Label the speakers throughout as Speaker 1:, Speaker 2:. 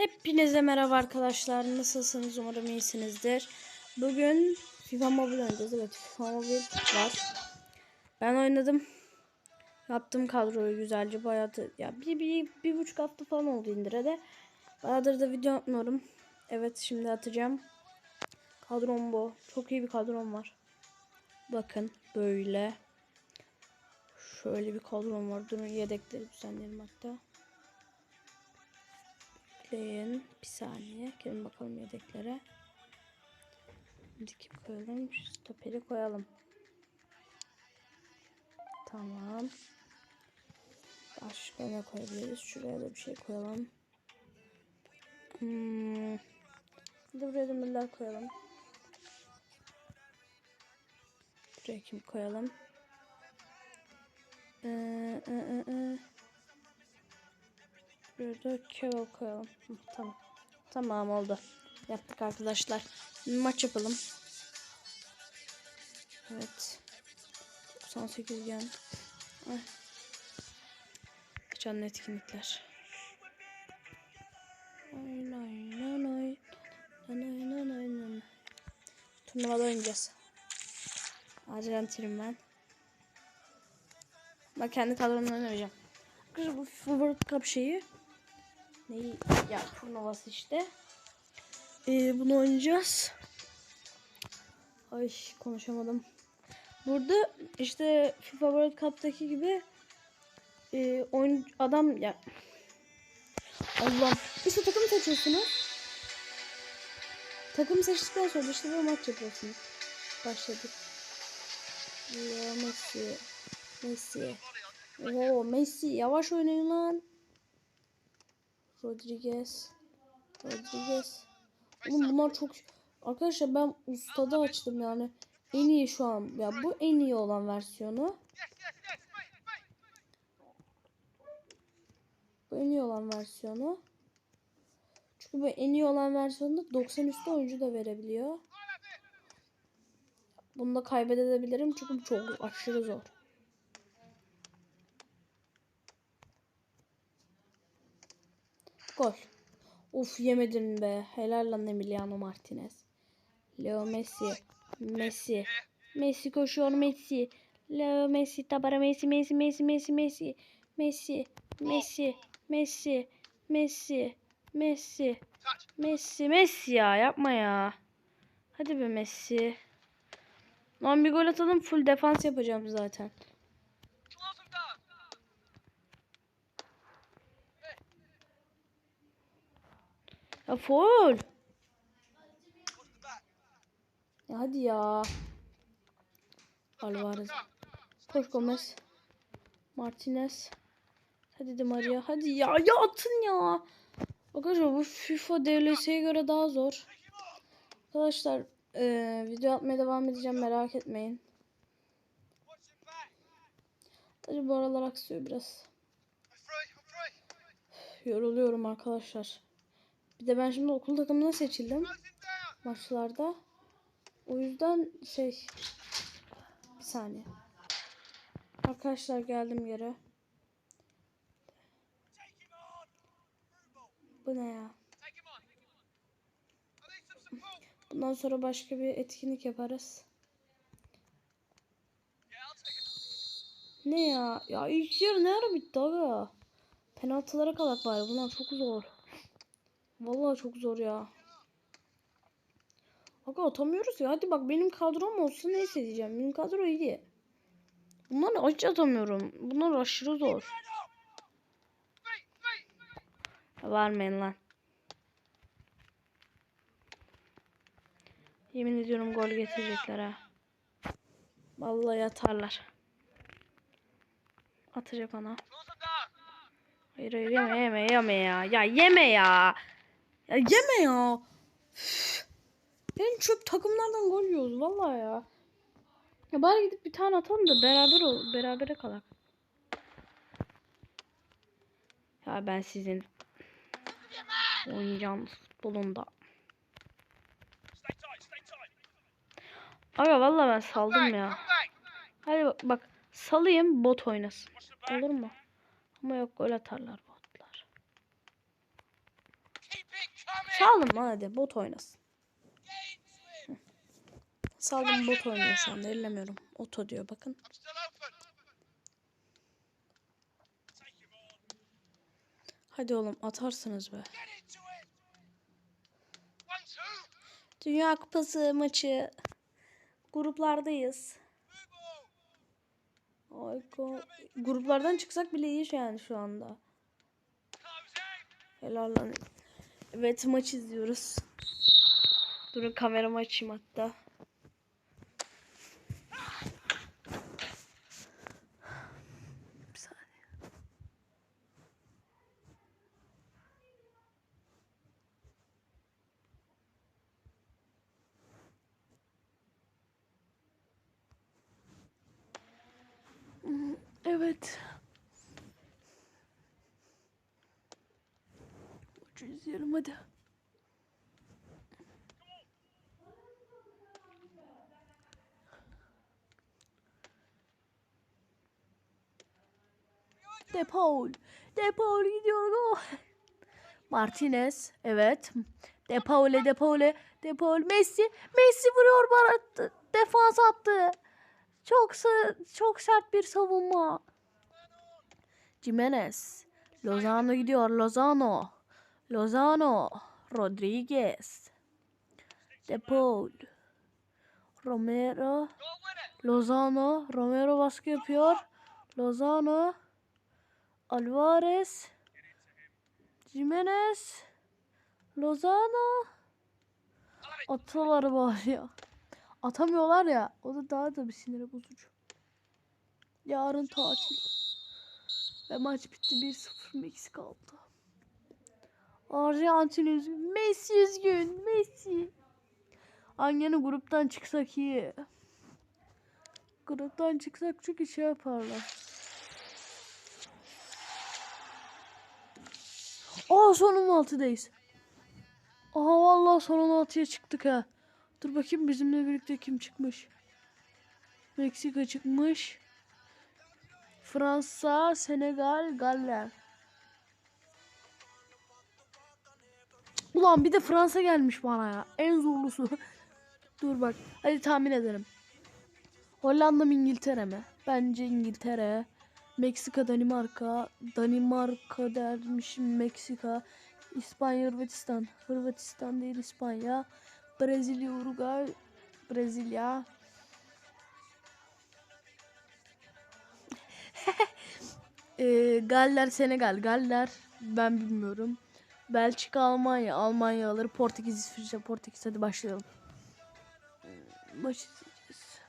Speaker 1: Hepinize merhaba arkadaşlar. Nasılsınız? Umarım iyisinizdir. Bugün FIFA Mobile oynayacağız. Evet FIFA Mobile var. Ben oynadım. Yaptım kadroyu güzelce. Bayağı da, ya bir, bir, bir buçuk hafta falan oldu indirede. Bayağıdır da video atmıyorum. Evet şimdi atacağım. Kadrom bu. Çok iyi bir kadrom var. Bakın böyle. Şöyle bir kadrom var. Durun yedekleri düzenleyelim hatta. Bekleyin. Bir saniye. Gelin bakalım yedeklere. Şimdi kim koyalım? Şu stoperi koyalım. Tamam. Başka ne koyabiliriz? Şuraya da bir şey koyalım. Hmm. Bir de buraya koyalım. Buraya kim koyalım? Ee, e, e, e. Buraya da kevel koyalım. Tamam. Tamam oldu. Yaptık arkadaşlar. Maç yapalım. Evet. 98 gen. Ay. Canlı etkinlikler. Turnuvada oynayacağız. Acilen trim ben. Ben kendi kadromla oynayacağım. Arkadaşlar bu World Cup şeyi neyi ya turnuvası işte. Ee, bunu oynayacağız. Ay konuşamadım. Burada işte FIFA World Cup'taki gibi e, oyun adam ya Allah işte takım seçiyorsunuz. Takım seçtikten sonra işte böyle maç yapıyorsunuz. Başladık. Ya Messi. Messi. Oo Messi yavaş oynayın lan. Rodriguez. Rodriguez. Oğlum bunlar çok Arkadaşlar ben ustada açtım yani. En iyi şu an. Ya bu en iyi olan versiyonu. Bu en iyi olan versiyonu. Çünkü bu en iyi olan versiyonda 90 üstü oyuncu da verebiliyor. Bunu da kaybedebilirim çünkü çok aşırı zor. Gol. Of yemedin be. Helal lan Emiliano Martinez. Leo Messi. Messi. Messi koşuyor Messi. Leo Messi tabara Messi Messi Messi Messi Messi. Messi. Messi. Messi. Messi. Messi. Messi. Messi ya yapma ya. Hadi be Messi. Lan bir gol atalım full defans yapacağım zaten. Ya full. Ya hadi ya. Alvarez. Koş Gomez. Martinez. Hadi de Maria. Hadi ya. Ya atın ya. Arkadaşlar bu FIFA DLS'ye göre daha zor. Arkadaşlar eee, video atmaya devam edeceğim merak etmeyin. Tabii bu aralar aksıyor biraz. Yoruluyorum arkadaşlar. Bir de ben şimdi okul takımına seçildim maçlarda. O yüzden şey bir saniye. Arkadaşlar geldim yere. Bu ne ya? Bundan sonra başka bir etkinlik yaparız. Ne ya? Ya ilk yarı ne ara bitti abi? Penaltılara kalak bari. Bunlar çok zor. Vallahi çok zor ya. Aga atamıyoruz ya. Hadi bak benim kadrom olsun neyse diyeceğim. Benim kadro iyi. Bunları hiç atamıyorum. Bunlar aşırı zor. Vermeyin lan. Yemin ediyorum gol getirecekler ha. Vallahi atarlar. Atacak ona. Hayır hayır yeme yeme yeme ya. Ya yeme ya. Ya yeme ya. Üf. En çöp takımlardan gol yiyoruz vallahi ya. Ya bari gidip bir tane atalım da beraber ol berabere kalak. Ya ben sizin oynayacağınız futbolunda. Aga vallahi ben saldım ya. Hadi bak, bak salayım bot oynasın. Olur mu? Ama yok gol atarlar Saldım hadi bot oynasın. Saldım bot oynuyor şu anda ellemiyorum. Oto diyor bakın. Hadi oğlum atarsınız be. Dünya Kupası maçı. Gruplardayız. Ay, Gruplardan çıksak bile iyi yani şu anda. Helal lan. Evet maç izliyoruz. Durun kameramı açayım hatta. Bir saniye. Hmm, Evet. İzleyelim hadi. De Paul. De Paul gidiyor gol. Martinez. Evet. De Paul'e De Paul'e De Paul Messi. Messi vuruyor bana. Defans attı. Çok çok sert bir savunma. Jimenez. Lozano gidiyor. Lozano. Lozano. Rodriguez. De Paul. Romero. Lozano. Romero baskı yapıyor. Lozano. Alvarez. Jimenez. Lozano. Ataları var ya. Atamıyorlar ya. O da daha da bir sinir bozucu. Yarın tatil. Ve maç bitti 1-0 Meksika kaldı. Arjantin üzgün. Messi üzgün. Messi. Aynı gruptan çıksak iyi. Gruptan çıksak çünkü şey yaparlar. Aa son 16'dayız. Aha vallahi son 16'ya çıktık ha. Dur bakayım bizimle birlikte kim çıkmış. Meksika çıkmış. Fransa, Senegal, Galler. Ulan bir de Fransa gelmiş bana ya. En zorlusu. Dur bak. Hadi tahmin edelim. Hollanda mı İngiltere mi? Bence İngiltere. Meksika, Danimarka. Danimarka dermişim Meksika. İspanya, Hırvatistan. Hırvatistan değil İspanya. Brezilya, Uruguay. Brezilya. Ee, Galler, Senegal. Galler ben bilmiyorum. Belçika, Almanya. Almanya alır. Portekiz, İsviçre. Portekiz. Hadi başlayalım. Maç izleyeceğiz.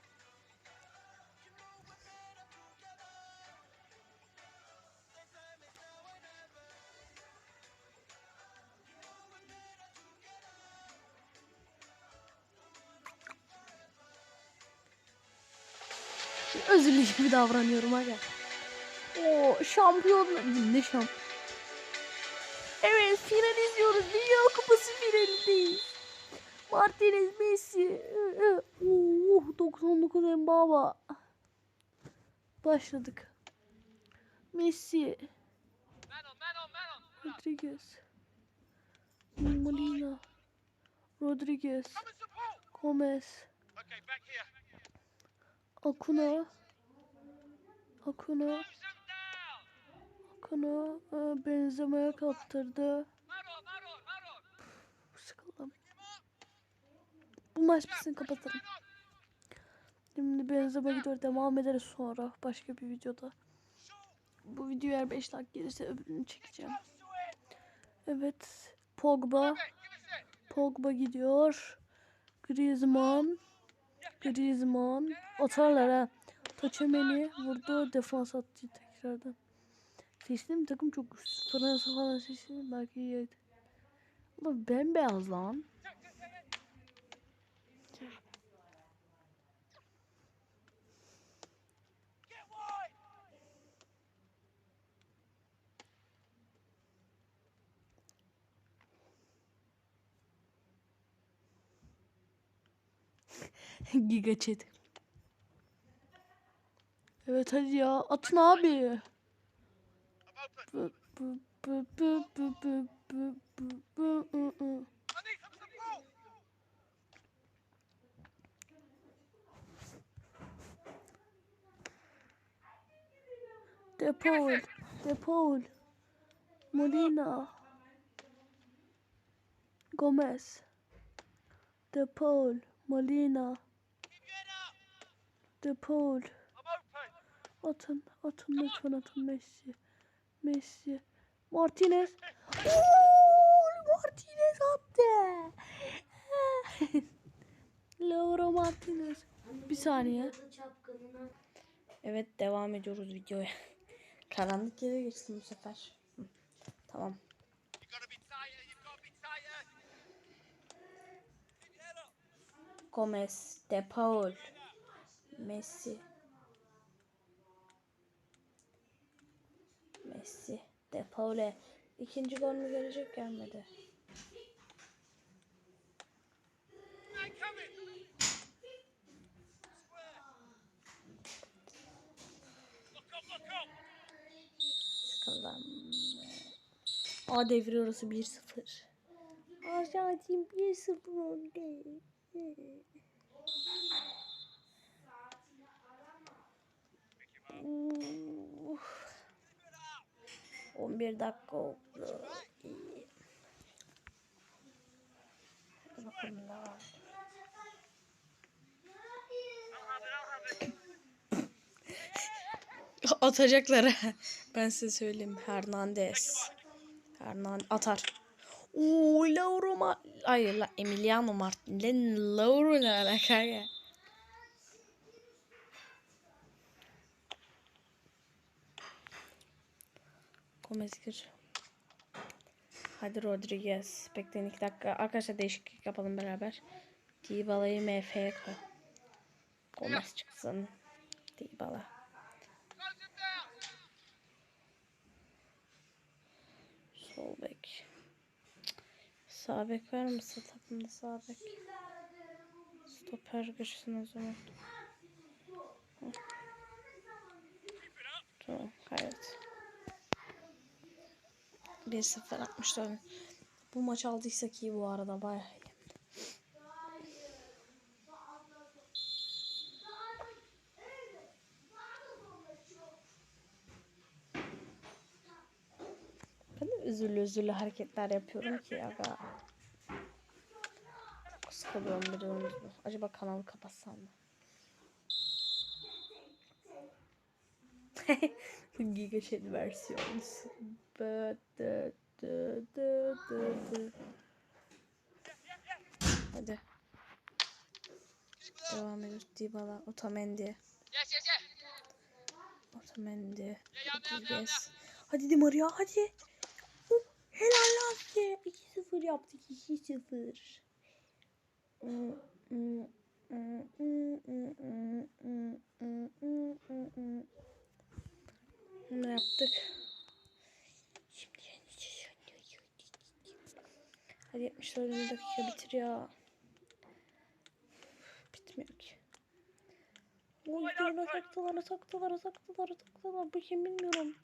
Speaker 1: Özürlü gibi davranıyorum hadi. O şampiyon ne şamp. Evet final izliyoruz. Dünya Kupası finalindeyiz. Martinez, Messi. Oh, 99 Mbaba. Başladık. Messi. Rodriguez. Molina. Rodriguez. Gomez. Akuna. Akuna. Konu e, benzemeye kaptırdı. Sıkıldım. Bu maç bitsin
Speaker 2: kapatalım.
Speaker 1: Şimdi benzeme gidiyor devam ederiz sonra başka bir videoda. Bu video eğer 5 dakika gelirse öbürünü çekeceğim. Evet Pogba Pogba gidiyor. Griezmann Griezmann atarlar ha. Taçemeni vurdu defans attı tekrardan. Seçtiğim takım çok güçlü. Fransa falan seçtim. Belki iyi. Ulan bembeyaz lan. Giga chat. Evet hadi ya atın abi. They're pulled. They're pulled. Molina. Gomez. They're pulled. Molina.
Speaker 2: They're pulled.
Speaker 1: Otten, Otten, Otten, Otten, Messi. Messi. Martinez. Gol! Martinez attı. Laura Martinez. Bir saniye. Evet devam ediyoruz videoya. Karanlık yere geçsin bu sefer. Tamam. Gomez, De Paul, Messi. Messi, De Paul'e ikinci gol mü gelecek gelmedi. Sıkıldım. A devri orası 1-0. Arjantin 1-0 önde. Uf. 11 dakika oldu. İyi. Ne var. Atacaklar. ben size söyleyeyim. Hernandez. Hernandez atar. Oo, Lauro Ma... Hayır la Emiliano Martinez. Lauro ne alaka ya? Gomez gir. Hadi Rodriguez. Bekleyin iki dakika. Arkadaşlar değişiklik yapalım beraber. Dybala'yı MF'ye koy. Gomez çıksın. Dybala. Sol bek. Sağ bek var mı takımda sağ bek? Stoper girsin o zaman. Tamam hayret. 1-0 atmışlar. Bu maç aldıysak iyi bu arada bayağı iyi. Ben de üzüllü üzüllü hareketler yapıyorum ki aga. Sıkılıyorum biliyorsunuz mu? Acaba kanalı kapatsam mı? Giga Chat versiyonu. Bı- dı- dı- dı- dı- dı. Hadi. Devam ediyoruz. Dybala, Otamendi. Otamendi. Rodriguez. Hadi Di Maria hadi. Uh, helal size. 2-0 yaptık 2-0. Hmm, hmm, hmm, hmm, hmm, hmm, hmm, hmm, hmm, hmm, hmm. Ne yaptık? Şimdi Hadi 74 dakika bitir ya. Bitmiyor ki. Oy diyorlar taktılar taktılar taktılar taktılar. Bu kim bilmiyorum.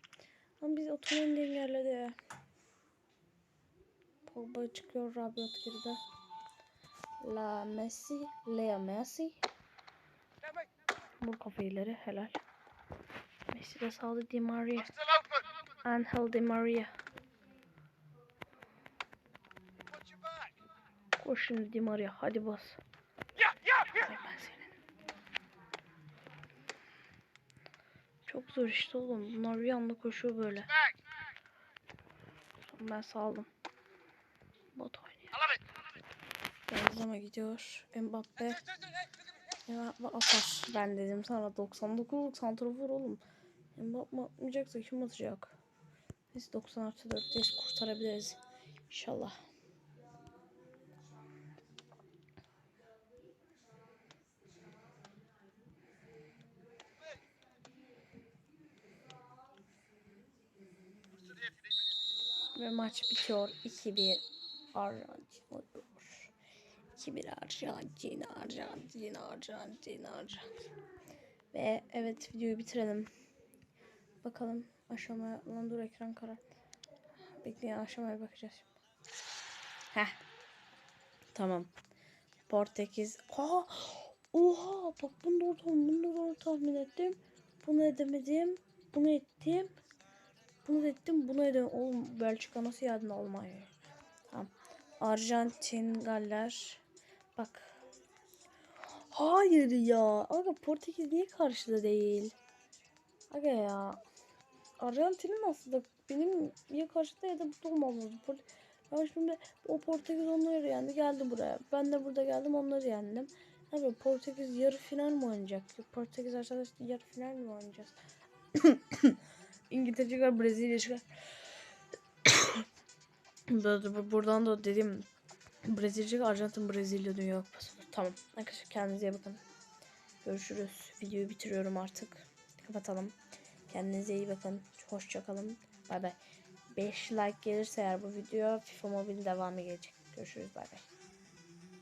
Speaker 1: Ama biz otomobil engelledi. Pogba çıkıyor Rabiot geride. La Messi, Leo Messi. Vur kafayı ileri helal. Messi de sağda Di Maria. Angel Di Maria. Koş şimdi Di Maria hadi bas. Ay ben senin. Çok zor işte oğlum. Bunlar bir anda koşuyor böyle. Ben saldım. Bot oynuyor. Benzema gidiyor. Mbappe. Ya atar. Ben dedim sana 99'luk santrafor oğlum. Mbappe atmayacaksa kim atacak? Biz 90 artı 4'teyiz kurtarabiliriz. İnşallah. Ve maç bitiyor. 2-1 Arjantin oluyor. 2-1 Arjantin, Arjantin, Arjantin, Arjantin. Ve evet videoyu bitirelim. Bakalım aşamaya lan dur ekran karar. Bekleyin aşamaya bakacağız şimdi. Heh. Tamam. Portekiz. Aa! Oha! Bak bunu doğru bunu doğru tahmin ettim. Bunu edemedim. Bunu ettim. Bunu ettim bunu edemem. Oğlum Belçika nasıl yedin Almanya? Tamam. Arjantin, Galler. Bak. Hayır ya. Aga Portekiz niye karşıda değil? Aga ya. Arjantin'in aslında benim ya karşıda ya da burada olmam lazım. Port ben şimdi o Portekiz onları yendi geldi buraya. Ben de burada geldim onları yendim. Yapayım Portekiz yarı final mi oynayacak? Portekiz arkadaşlar yarı final mi oynayacağız? İngiltere çıkar Brezilya çıkar. Buradan da dedim Brezilya çıkar Arjantin Brezilya Dünya Kupası. Tamam arkadaşlar kendinize iyi bakın. Görüşürüz. Videoyu bitiriyorum artık. Kapatalım. Kendinize iyi bakın. Hoşça kalın. Bay bay. 5 like gelirse eğer bu video FIFA Mobile devamı gelecek. Görüşürüz. Bay bay.